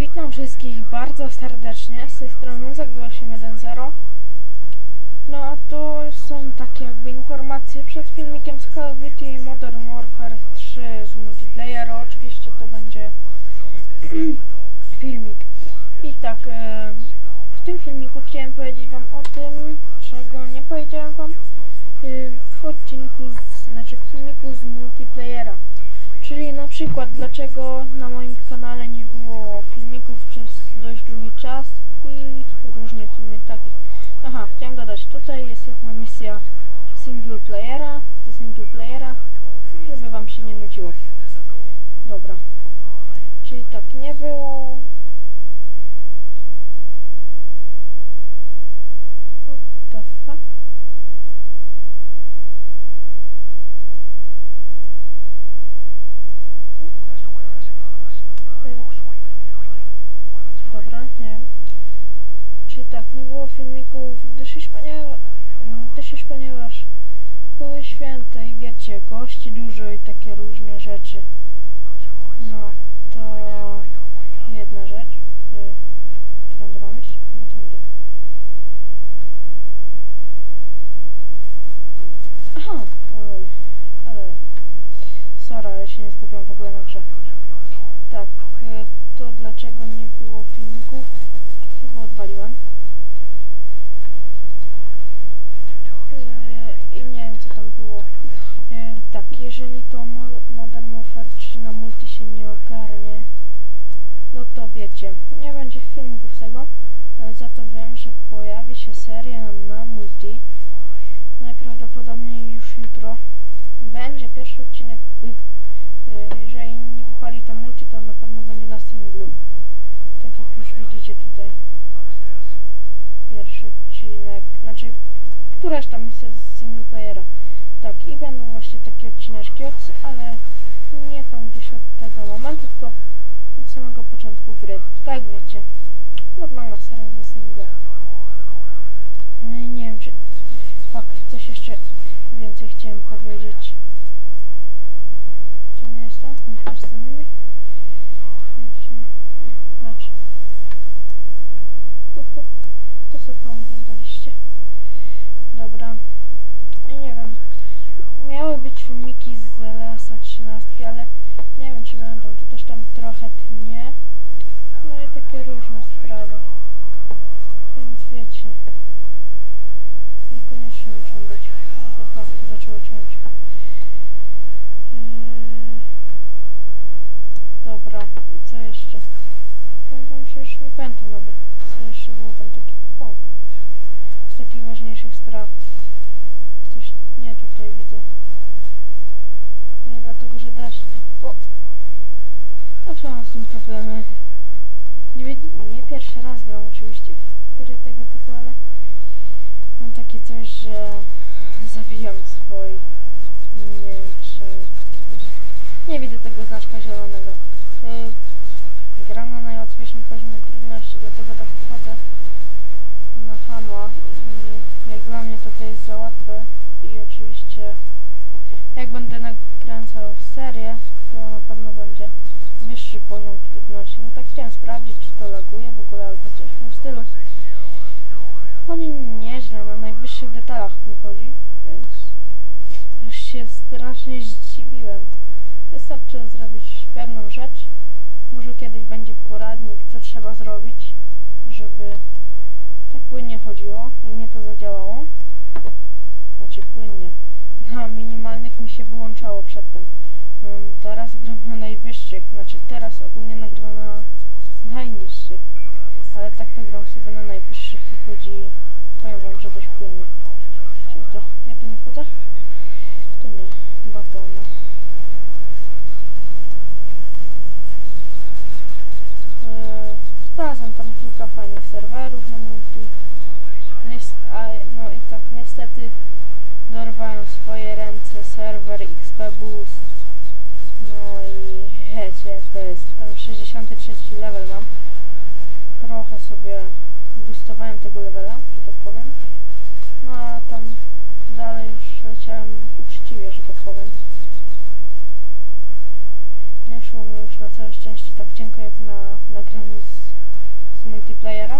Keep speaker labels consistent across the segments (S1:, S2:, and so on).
S1: Witam wszystkich bardzo serdecznie, z tej strony Zagłosiem10. No a tu są takie jakby informacje przed filmikiem z Call of Duty Modern Warfare 3 z multiplayeru. Oczywiście to będzie filmik. I tak, e, w tym filmiku chciałem powiedzieć wam o tym, czego nie powiedziałem wam e, w odcinku, z, znaczy w filmiku z multiplayera. Czyli na przykład dlaczego na moim kanale nie było filmików przez dość długi czas i różnych innych takich. Aha, chciałem dodać, tutaj jest jedna misja single playera, ze single playera, żeby wam się nie nudziło. Dobra. Czyli tak, nie było... What the fuck? Nie wiem. Czyli tak, nie było filmików, gdyż już ponieważ, ponieważ były święte i wiecie, gości dużo i takie różne rzeczy. No, to jedna rzecz. Y, mam iść? No tędy. Aha, lol. ale... Sorry, ale się nie skupiam w ogóle na grze. Tak, to dlaczego nie było filmików? Chyba odwaliłem. E, I nie wiem co tam było. E, Tak, jeżeli to Mo- Modern Warfare 3 na multi się nie ogarnie, no to wiecie, nie będzie filmików z tego, ale za to wiem, że pojawi się seria na multi. Najprawdopodobniej już jutro. Będzie pierwszy odcinek. Y, Y, Jeżeli nie wypali to multi, to na pewno będzie na singlu. Tak jak już widzicie tutaj. Pierwszy odcinek, znaczy któraś tam misja z single playera. Tak, i będą właśnie takie odcineczki, od, ale nie tam gdzieś od tego momentu, tylko od samego początku gry. Tak wiecie. Normalna seria ze singla. I nie wiem czy... Fuck, coś jeszcze więcej chciałem powiedzieć. Nie tak? To miły? Lecz. Hup, hup. To sobie pooglądaliście. Dobra. I nie wiem. Miały być filmiki z LS-a 13, ale nie wiem czy będą. To też tam trochę tnie. No i takie różne sprawy. Więc wiecie. Niekoniecznie muszą być. No to fakt, zaczęło ciąć. Yy, Dobra, i co jeszcze? Pamiętam się już nie pamiętam nawet, co jeszcze było tam takie... O! Z takich ważniejszych spraw. Coś nie tutaj widzę. Nie dlatego, że deszcz. O! Zawsze mam z tym problemy. Nie, nie pierwszy raz gram oczywiście w gry tego typu, ale mam takie coś, że zabijam swoich. Nie wiem czemu. Nie widzę tego znaczka zielonego. Y, gram na najłatwiejszym poziomie trudności, dlatego tak wchodzę na hama i jak dla mnie to, to jest za łatwe i oczywiście jak będę nakręcał serię, to na pewno będzie wyższy poziom trudności. No tak chciałem sprawdzić, czy to laguje w ogóle albo coś w tym stylu. Chodzi nieźle, na najwyższych detalach mi chodzi, więc już się strasznie zdziwiłem. Wystarczy zrobić pewną rzecz. Może kiedyś będzie poradnik, co trzeba zrobić, żeby tak płynnie chodziło i mnie to zadziałało. Znaczy płynnie. Na minimalnych mi się wyłączało przedtem. Um, teraz gram na najwyższych, znaczy teraz ogólnie nagrywam na najniższych. Ale tak to gram sobie na najwyższych i chodzi, powiem wam, że dość płynnie. Czyli co, ja tu nie wchodzę? To nie, batona. Eee, Znalazłem tam kilka fajnych serwerów na multi. Niest a, no i tak niestety dorwałem w swoje ręce serwer XP Boost. No i wiecie, to jest tam 63 level mam. Trochę sobie boostowałem tego levela, że tak powiem. No a tam dalej już leciałem uczciwie, że tak powiem. nie szło mi już na całe szczęście tak cienko jak na nagraniu z, z multiplayera.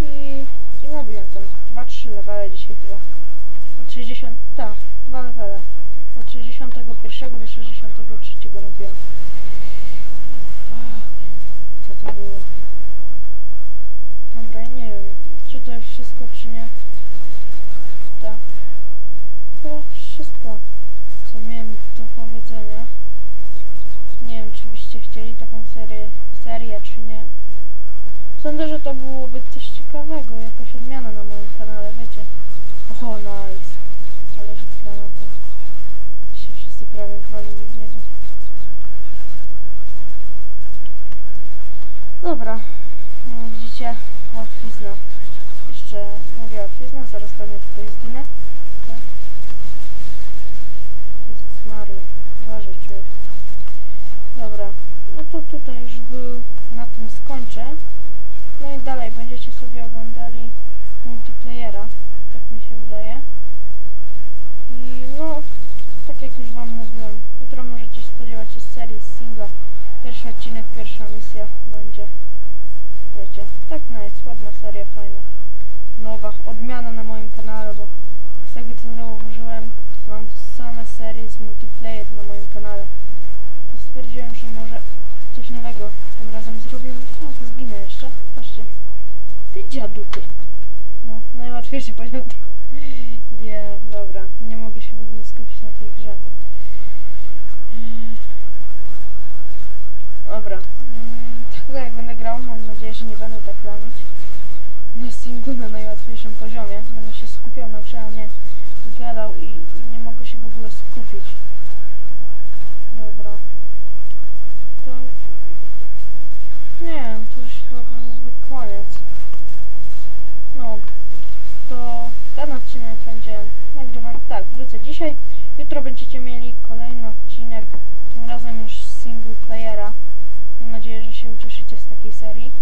S1: I, i nabiłem tam 2-3 levele dzisiaj chyba. Od 60, tak, 2 levele. Od 61 do 63 nabiłem. Co to było? Dobra, nie wiem, czy to już wszystko, czy nie. Tak. To wszystko, co miałem do powiedzenia. Nie wiem, czy byście chcieli taką serię, serię czy nie. Sądzę, że to byłoby coś ciekawego, jakaś odmiana na moim kanale, wiecie. O, nice. Ale że granata. Się wszyscy prawie walili w niego. Dobra. No, widzicie, łatwizna. Jeszcze mówię łatwizna, zaraz pewnie tutaj zginę. Tak? Jezus Maria, uważaj człowiek. Dobra, no to tutaj już był, na tym skończę. No i dalej będziecie sobie oglądali multiplayera, tak mi się wydaje. I no, tak jak już wam mówiłem, jutro możecie spodziewać się serii singla. Pierwszy odcinek, pierwsza misja będzie, wiecie, tak nice, ładna seria, fajna. Nowa, odmiana na moim kanale, bo z tego co zauważyłem, mam same serie z multiplayer na moim kanale. To stwierdziłem, że może coś nowego tym razem zrobimy. O, to zginę jeszcze. Patrzcie. Ty dziadu, ty. No, najłatwiejszy poziom. Nie, dobra. Nie mogę się w ogóle skupić na tej grze. Mm. Dobra. Mm, Tak jak będę grał, mam nadzieję, że nie będę tak lamić. Na singlu na najłatwiejszym poziomie. Będę się skupiał na grze, a nie gadał i, nie mogę się w ogóle skupić. Dobra. To... Nie wiem, to już chyba koniec. No, to ten odcinek będzie nagrywany, tak, wrócę dzisiaj. Jutro będziecie mieli kolejny odcinek, tym razem już single playera. Mam nadzieję, że się ucieszycie z takiej serii.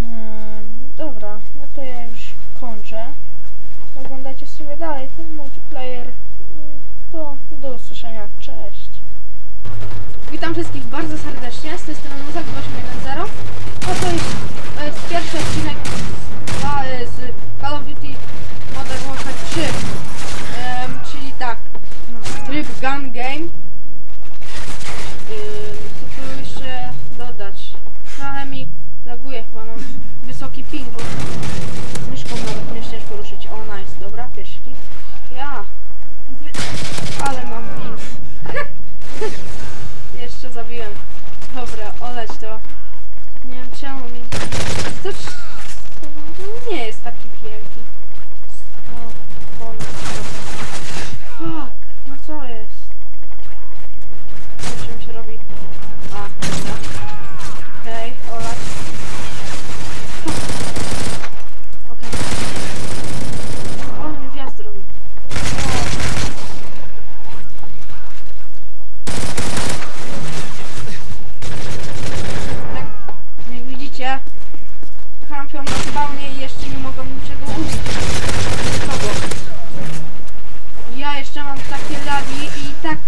S1: Ym, dobra, no to ja już kończę. Oglądajcie sobie dalej ten multiplayer. To do usłyszenia. Cześć. Witam wszystkich bardzo serdecznie. Z tej strony Muzak 810. A to jest, to jest pierwszy odcinek z, z Call of Duty Modern Warfare 3. Em, czyli tak, no, tryb gun game. Ym, co tu jeszcze dodać? Trochę mi laguje chyba, mam wysoki ping, bo myszką nawet O, nice, dobra, kill. Ja, wy... ale mam ping. Jeszcze zabiłem. Dobra, oleć to. Nie wiem czemu mi... To nie jest taki wielki. O, bonus. Fuck, no co jest? Nie wiem, czym się robi. A, dobra. Okej, olać. Okej. O, mi wjazd robi. Tak, jak widzicie, kampion na spawnie i jeszcze nie mogą niczego ubić. Nikogo. Ja jeszcze mam takie lagi i tak...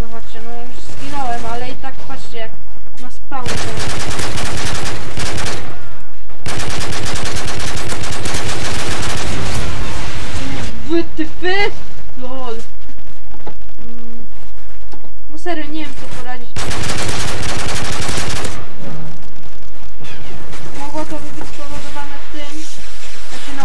S1: Zobaczcie, no już zginąłem, ale i tak patrzcie jak na spawnie. Wytyfy! LOL. Mm. No serio, nie wiem co poradzić. Mogło to by być spowodowane tym, znaczy no,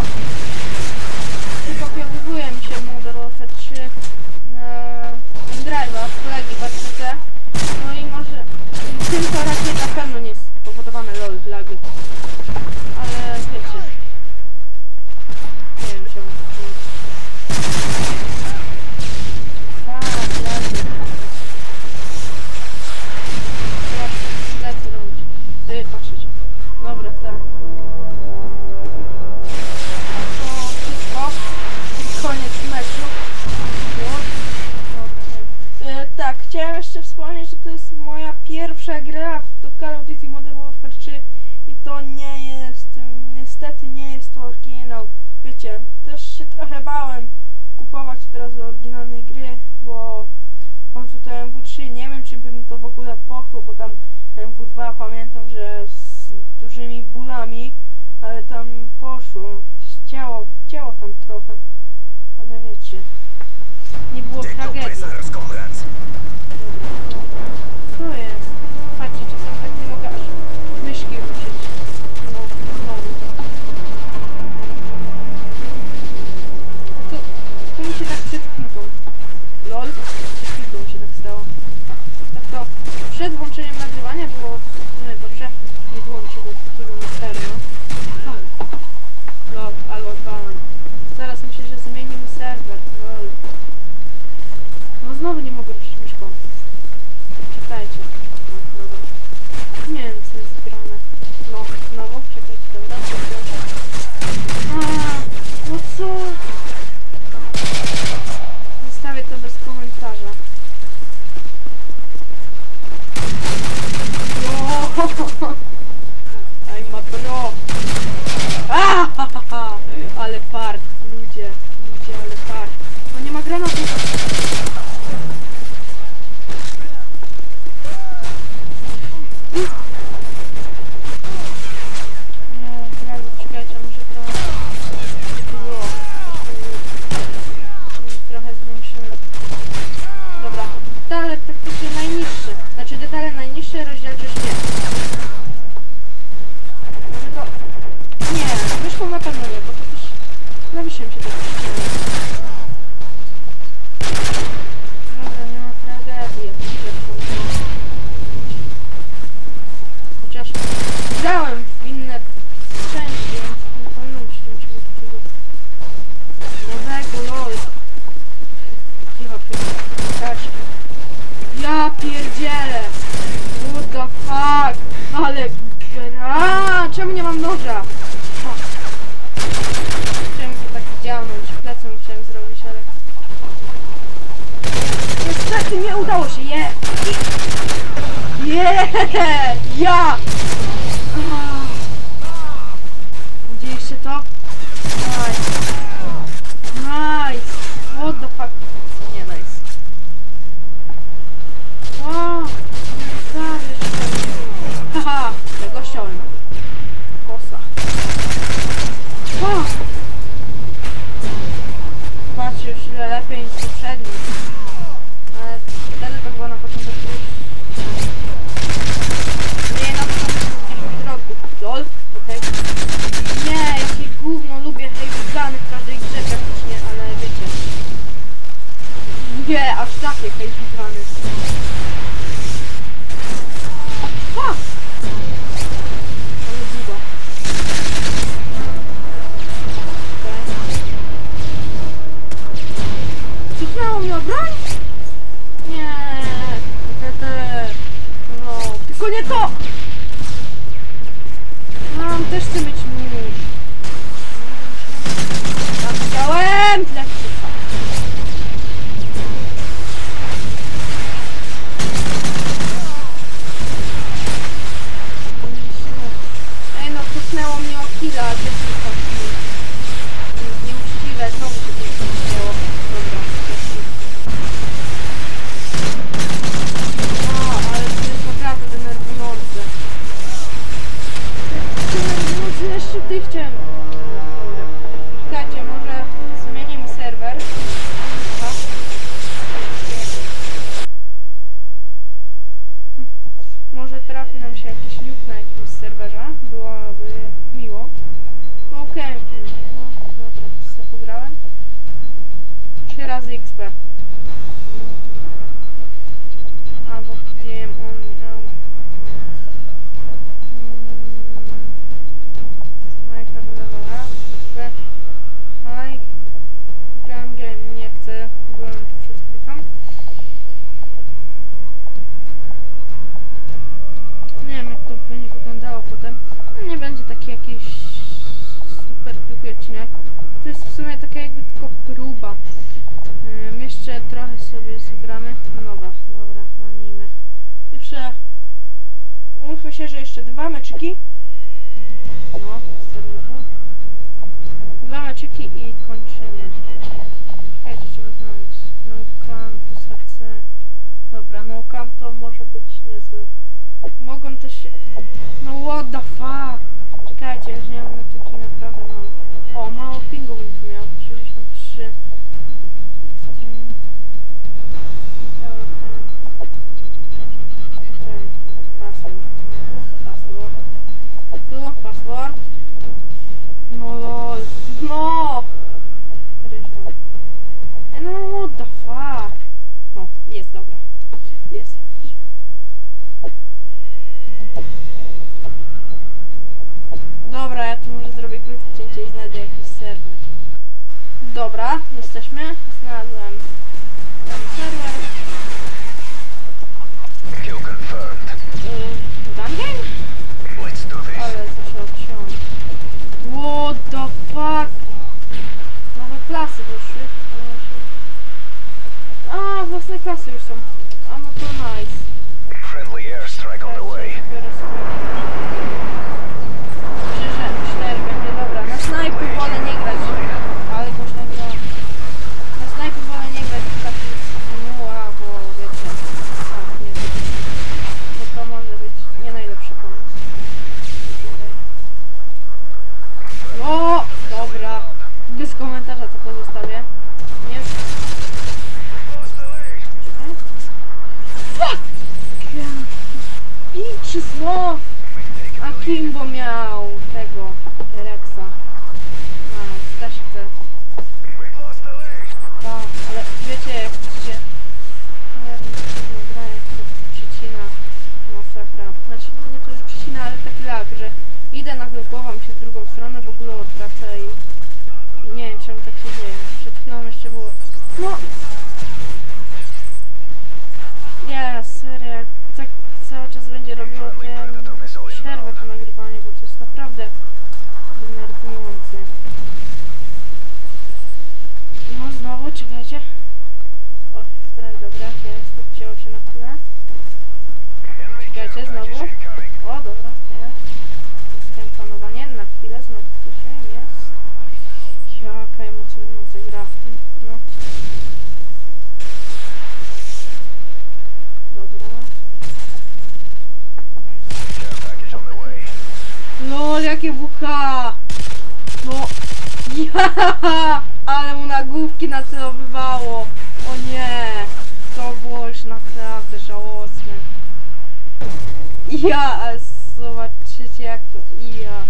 S1: jeszcze wspomnieć, że to jest moja pierwsza gra w Call of Duty Modern Warfare 3 i to nie jest, niestety nie jest to oryginał. Wiecie, też się trochę bałem kupować teraz oryginalnej gry, bo w końcu to MW3, nie wiem czy bym to w ogóle pochło, bo tam MW2 pamiętam, że z dużymi bólami, ale tam poszło, chciało, chciało tam trochę, ale wiecie nie było tragedii.
S2: No,
S1: to jest. Patrzcie, czasem tak nie mogę aż myszki ruszyć. No, znowu. No to, to mi się tak przed chwilką. LOL. Przed chwilką mi się tak stało. Tak to przed włączeniem nagrywania było no w sumie dobrze. Nie było niczego takiego na pewno. entreno. Ja pierdzielę. What the fuck? Ale gra. Czemu nie mam noża? Fuck. Chciałem go tak działnąć. Plecem chciałem zrobić, ale... Niestety nie udało się. Je! Yeah. Je! Ja! lepiej niż poprzedni. Ale wtedy to chyba na początek Nie, na początek gdzieś w środku. LOL? Okej. Okay. Nie, ja się gówno lubię hejwigany w każdej grze praktycznie, ale wiecie. Nie, aż takie hejwigany. again. dwa meczyki. No, serduszko. Dwa meczyki i kończymy. Czekajcie, trzeba znaleźć. No camp, tu serce. Dobra, no camp to może być niezłe. Mogą też się... No what the fuck? Czekajcie, ja nie mam meczyki naprawdę mało. O, mało pingu bym tu miał. 63. Dobra, camp. Okej. Okay. Dobra, jesteśmy. Znalazłem ten serwer. Dungeon?
S2: Let's do this.
S1: Ale odciąć. What the fuck? Nowe klasy się- A, własne klasy już są. A no to nice.
S2: Friendly airstrike on the way.
S1: Komentarza to pozostawię. Nie. Fuck! I czysło! A Kimbo miał tego, Rexa. A,
S2: lead.
S1: Tak, ale wiecie, jak się... Ja że gra jak to przycina masakra. Znaczy, nie to, że przycina, ale taki lag, że idę, nagle głowa mi się w drugą stronę, w ogóle odwraca i... I nie wiem, czemu tak się dzieje. Przed chwilą jeszcze było... No! Nie, serio, tak cały czas będzie robiło, ja przerwę to nagrywanie, bo to jest naprawdę denerwujące. No znowu, czekajcie. O, teraz dobra, jest, to wcięło się na chwilę. Czekajcie, znowu. O, dobra, jest. Zyskałem panowanie, na chwilę, znowu się jest. Jaka emocjonująca gra. No. Dobra. No, jakie bucha! No, ja, ale mu na główki nacelowywało. O nie, to było już naprawdę żałosne. Ja, zobaczycie jak to ja.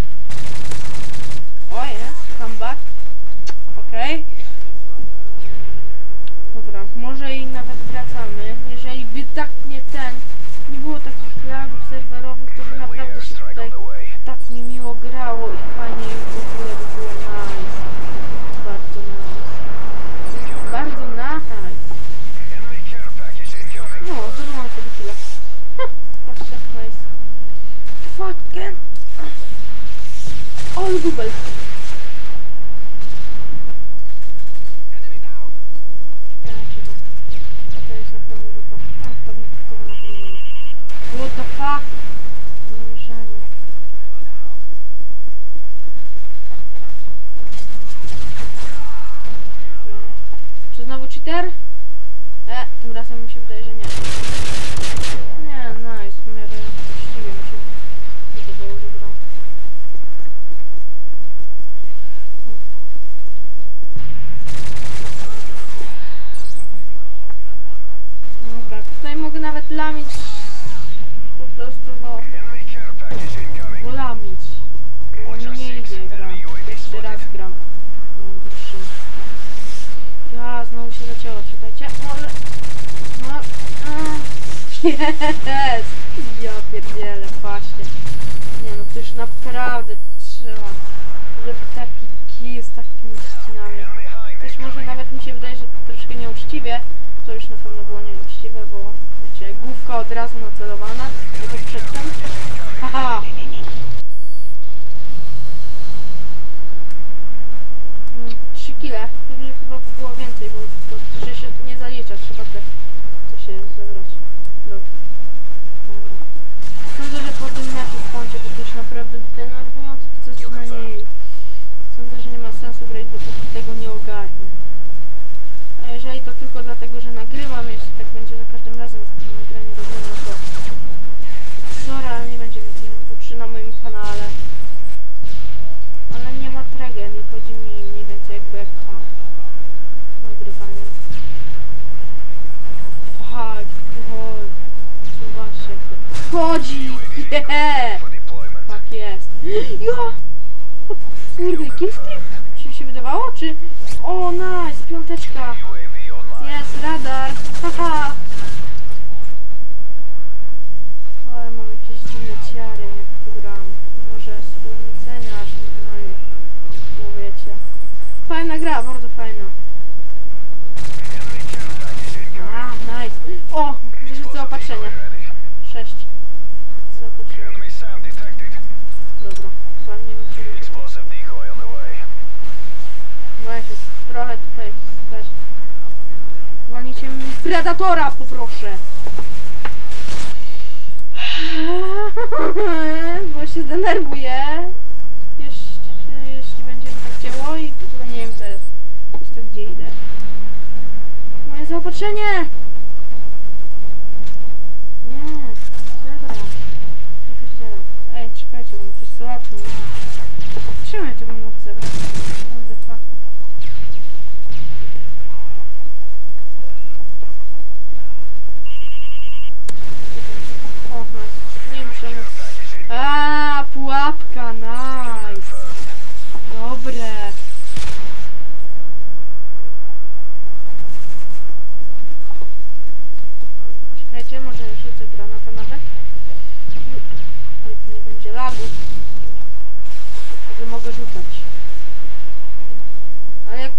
S1: Serwerowych, to by
S2: Friendly
S1: naprawdę się
S2: airstrike
S1: tutaj
S2: on the way.
S1: tak mi miło grało i fajnie w ogóle by było nice. Bardzo nice. Bardzo nice.
S2: Enemy care package incoming.
S1: No, zrobiłam sobie chwilę. Ha, Patrzcie, nice. Fucking... All Google. Czekajcie, bo to jest na pewno tylko... A, pewnie tylko na pewno. What the fuck? Zamieszanie. Nie. Czy znowu cheater? E, tym razem mi się wydaje, że nie nice, w miarę właściwie mi się wydawało, że gra. Dobra, tutaj mogę nawet lamić po prostu, bo,
S2: Enemy care package incoming.
S1: bo lamić. Bo mi nie idzie gra. Jeszcze raz gram. Mam dłuższy. Ja, znowu się zacięło, czekajcie. Może... No... Jest! Ja pierdzielę, właśnie. Nie no, to już naprawdę trzeba, żeby taki kij z takimi ścinami. Też może nawet mi się wydaje, że troszkę nieuczciwie. To już na pewno było nieuczciwe, bo wiecie, główka od razu nacelowana, jako przedtem. Haha! Mm, Trzy kile. Pewnie chyba by było więcej, bo to że się nie zalicza, trzeba te co się zebrać. Dobra. Dobra. Sądzę, że po tym meczu w kącie, bo to już naprawdę denerwujące to coś na niej. Sądzę, że nie ma sensu grać, dopóki tego nie ogarnę. A jeżeli to tylko dlatego, że nagrywam, jeśli tak będzie za każdym razem z tym nagraniem robione, no to Zora nie będzie więcej czy na moim kanale. Ale nie ma tragedii, chodzi mi mniej więcej jakby jak a, nagrywanie. Fuck, chodź, suwa się. Chodzi! Yeah!
S2: For deployment.
S1: Tak jest. Ja! O kurde, killstream? Czy się wydawało, czy... O, nice, piąteczka. Jest, radar. Haha. Ale mam jakieś dziwne ciary, jak gram. Może aż nie znam, bo wiecie. Fajna gra, bardzo fajna. A, nice. O, wyrzucę opatrzenie. Trochę tutaj stać. Walnijcie mi Predatora, poproszę. Bo się zdenerwuję. Jeśli, jeśli będzie mi tak działo i ogóle nie wiem co jest. Gdzie idę. Moje zaopatrzenie! Nie, zebra. Ja pierdzielę. Ej, czekajcie, bo mi coś załatwi. Czemu ja tego nie mogę zebrać? What the fuck? O, nice. Nie muszę... A, pułapka, nice. Dobre. Czekajcie, może rzucę granata nawet. Nie, nie będzie lagu. Że mogę rzucać. Ale jak...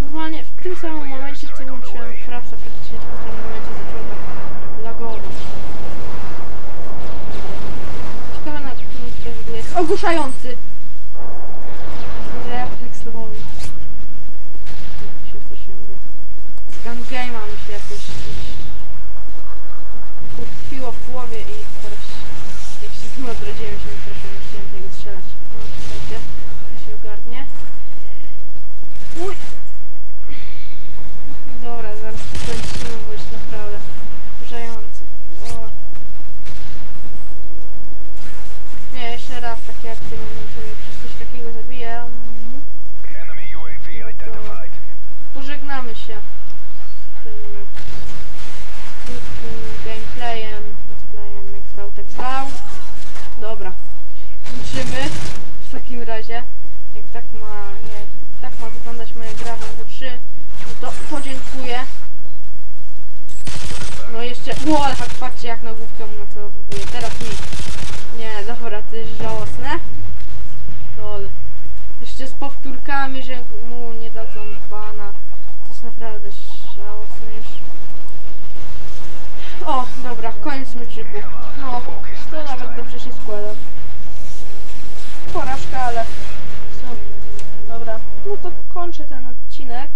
S1: Normalnie w tym samym momencie, co włączyłem frapsa, praktycznie w tym samym momencie zaczęło tak lagować. Ciekawe na którym tutaj w ogóle jest ogłuszający. Refleks lowy. Się straszyłem go. Z gun game'a mi się jakoś gdzieś utkwiło w głowie i teraz tym odrodziłem się wystraszyłem, nie chciałem tego strzelać. No, czekajcie, to się ogarnie. Uj! Dobra, zaraz to kończymy, bo jest naprawdę wkurzające. O. Nie, jeszcze raz takie akcje mówią, że mnie przez coś takiego zabija.
S2: Identified.
S1: Pożegnamy się z tym krótkim gameplayem, let's jak zwał, tak zwał. Dobra, kończymy w takim razie. Jak tak ma, jak tak ma wyglądać moja gra w MW3, no to podziękuję. No jeszcze, o, ale fakt, patrzcie jak na główkę nacelowuję, teraz nic. Nie, dobra, to jest żałosne. Lol. Jeszcze z powtórkami, że mu nie dadzą bana. To jest naprawdę żałosne już. O, dobra, koniec meczyku. No, to nawet dobrze się składa. Porażka, ale... Co? Dobra, no to kończę ten odcinek.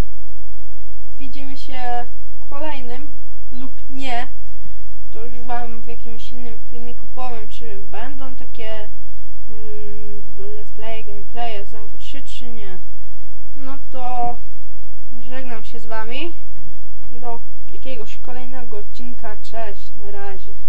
S1: Widzimy się w kolejnym lub nie. To już wam w jakimś innym filmiku powiem, czy będą takie mm, let's play, gameplaye z MW3 czy nie. No to żegnam się z wami. Do jakiegoś kolejnego odcinka. Cześć, na razie.